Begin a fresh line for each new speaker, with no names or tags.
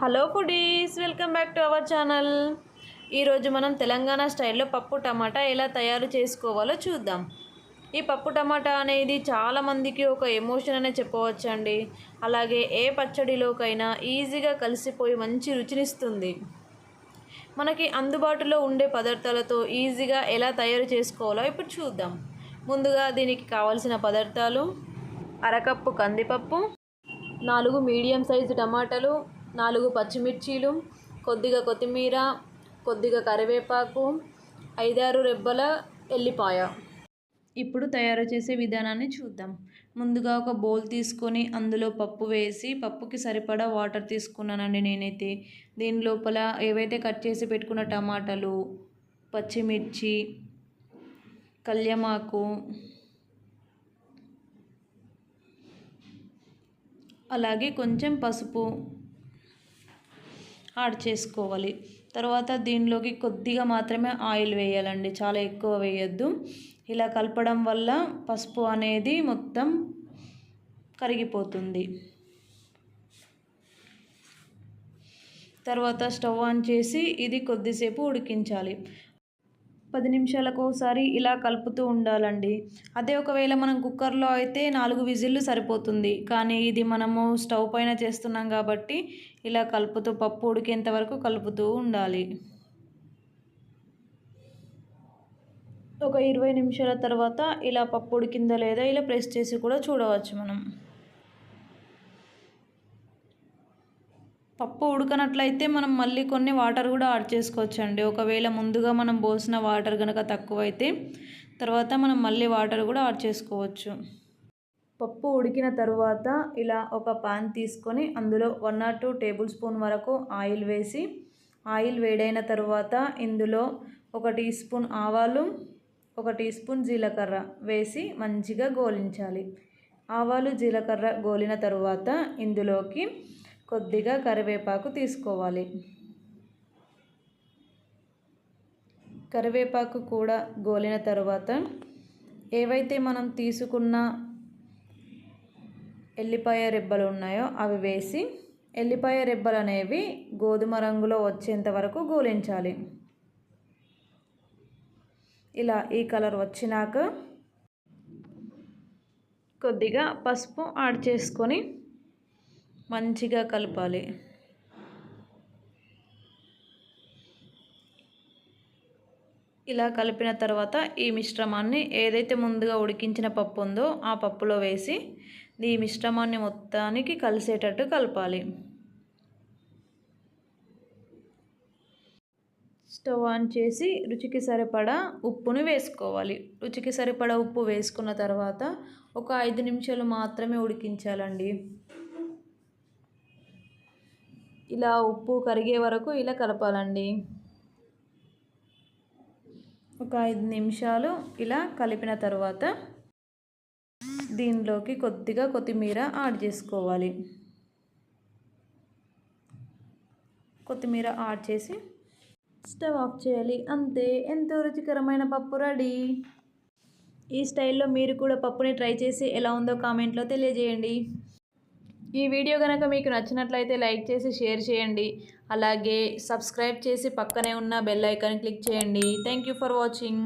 Hello foodies welcome back to our channel. ఈరోజు మనం తెలంగాణ స్టైల్లో పప్పు టమాటా ఎలా తయారు చేసుకోవాలో చూద్దాం. ఈ పప్పు టమాటా అనేది చాలామందికి ఒక ఎమోషన్ అనే చెప్పవచ్చండి. అలాగే ఏ పచ్చడిలోకైనా ఈజీగా కలిసిపోయి మంచి రుచినిస్తుంది. మనకి అందుబాటులో ఉండే పదార్థాలతో ఈజీగా ఎలా తయారు చేసుకోవాలో ఇప్పుడు చూద్దాం. ముందుగా దీనికి కావలసిన పదార్థాలు అరకప్పు కందిపప్పు నాలుగు మీడియం సైజు టమాటాలు నాలుగు పచ్చిమిర్చీలు కొద్దిగా కొత్తిమీర కొద్దిగా కరివేపాకు ఐదారు రెబ్బల ఎల్లిపాయ. ఇప్పుడు తయారు చేసే విధానాన్ని చూద్దాం. ముందుగా ఒక బౌల్ తీసుకొని అందులో పప్పు వేసి పప్పుకి సరిపడా వాటర్ తీసుకున్నానండి నేనైతే. దీని లోపల ఏవైతే కట్ చేసి పెట్టుకున్న టమాటాలు పచ్చిమిర్చి కళ్యమాకు అలాగే కొంచెం పసుపు యాడ్ చేసుకోవాలి. తర్వాత దీనిలోకి కొద్దిగా మాత్రమే ఆయిల్ వేయాలండి. చాలా ఎక్కువ వేయద్దు. ఇలా కలపడం వల్ల పసుపు అనేది మొత్తం కరిగిపోతుంది. తర్వాత స్టవ్ ఆన్ చేసి ఇది కొద్దిసేపు ఉడికించాలి. పది నిమిషాలకు ఒకసారి ఇలా కలుపుతూ ఉండాలండి. అదే ఒకవేళ మనం కుక్కర్లో అయితే నాలుగు విజిల్లు సరిపోతుంది. కానీ ఇది మనము స్టవ్ పైన చేస్తున్నాం కాబట్టి ఇలా కలుపుతూ పప్పు ఉడికేంత వరకు కలుపుతూ ఉండాలి. ఒక ఇరవై నిమిషాల తర్వాత ఇలా పప్పు ఉడికిందా లేదా ఇలా ప్రెస్ చేసి కూడా చూడవచ్చు మనం. పప్పు ఉడకనట్లయితే మనం మళ్ళీ కొన్ని వాటర్ కూడా యాడ్ చేసుకోవచ్చు అండి ఒకవేళ ముందుగా మనం పోసిన వాటర్ కనుక తక్కువైతే తర్వాత మనం మళ్ళీ వాటర్ కూడా యాడ్ చేసుకోవచ్చు. పప్పు ఉడికిన తరువాత ఇలా ఒక పాన్ తీసుకొని అందులో one or two tablespoon వరకు ఆయిల్ వేసి ఆయిల్ వేడైన తరువాత ఇందులో ఒక టీ స్పూన్ ఆవాలు ఒక టీ స్పూన్ జీలకర్ర వేసి మంచిగా గోలించాలి. ఆవాలు జీలకర్ర గోలిన తరువాత ఇందులోకి కొద్దిగా కరివేపాకు తీసుకోవాలి. కరివేపాకు కూడా గోలిన తర్వాత ఏవైతే మనం తీసుకున్న ఎల్లిపాయ రెబ్బలు ఉన్నాయో అవి వేసి ఎల్లిపాయ రెబ్బలు అనేవి గోధుమ రంగులో వచ్చేంత వరకు గోలించాలి. ఇలా ఈ కలర్ వచ్చినాక కొద్దిగా పసుపు యాడ్ చేసుకొని మంచిగా కలపాలి. ఇలా కలిపిన తర్వాత ఈ మిశ్రమాన్ని ఏదైతే ముందుగా ఉడికించిన పప్పు ఉందో ఆ పప్పులో వేసి ఈ మిశ్రమాన్ని మొత్తానికి కలిసేటట్టు కలపాలి. స్టవ్ ఆన్ చేసి రుచికి సరిపడా ఉప్పును వేసుకోవాలి. రుచికి సరిపడా ఉప్పు వేసుకున్న తర్వాత ఒక ఐదు నిమిషాలు మాత్రమే ఉడికించాలండి. ఇలా ఉప్పు కరిగే వరకు ఇలా కలపాలండి. ఒక ఐదు నిమిషాలు ఇలా కలిపిన తర్వాత దీనిలోకి కొద్దిగా కొత్తిమీర యాడ్ చేసుకోవాలి. కొత్తిమీర యాడ్ చేసి స్టవ్ ఆఫ్ చేయాలి. అంతే ఎంతో రుచికరమైన పప్పు రెడీ. ఈ స్టైల్లో మీరు కూడా పప్పుని ట్రై చేసి ఎలా ఉందో కామెంట్లో తెలియజేయండి. ఈ వీడియో కనుక మీకు నచ్చినట్లయితే లైక్ చేసి షేర్ చేయండి. అలాగే సబ్స్క్రైబ్ చేసి పక్కనే ఉన్న బెల్ ఐకాన్ క్లిక్ చేయండి. Thank you for watching